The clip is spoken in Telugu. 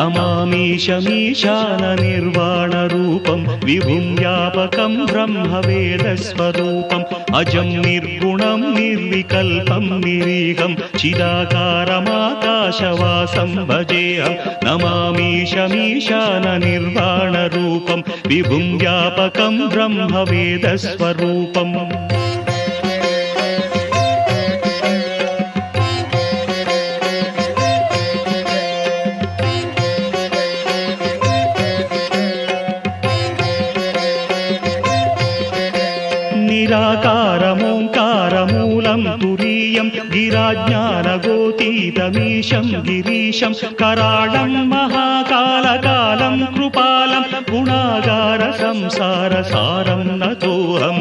నమామీశమీశాన నిర్వాణ రూపం విభుం వ్యాపకం బ్రహ్మ వేదస్వరూపం అజం నిర్గుణం నిర్వికల్పం నిరీహం చిదాకారమాకాశవాసం భజేహం నమామీశమీశాన నిర్వాణ రూపం విభుం వ్యాపకం బ్రహ్మ వేదస్వరూపం నిరాకారమోంకారమూలం తురీయం గిరాజ్ఞానగోతీతమీశం గిరీశం కరాళం మహాకాలకాలం కృపాలం గుణాగార సంసార సారం నతోహం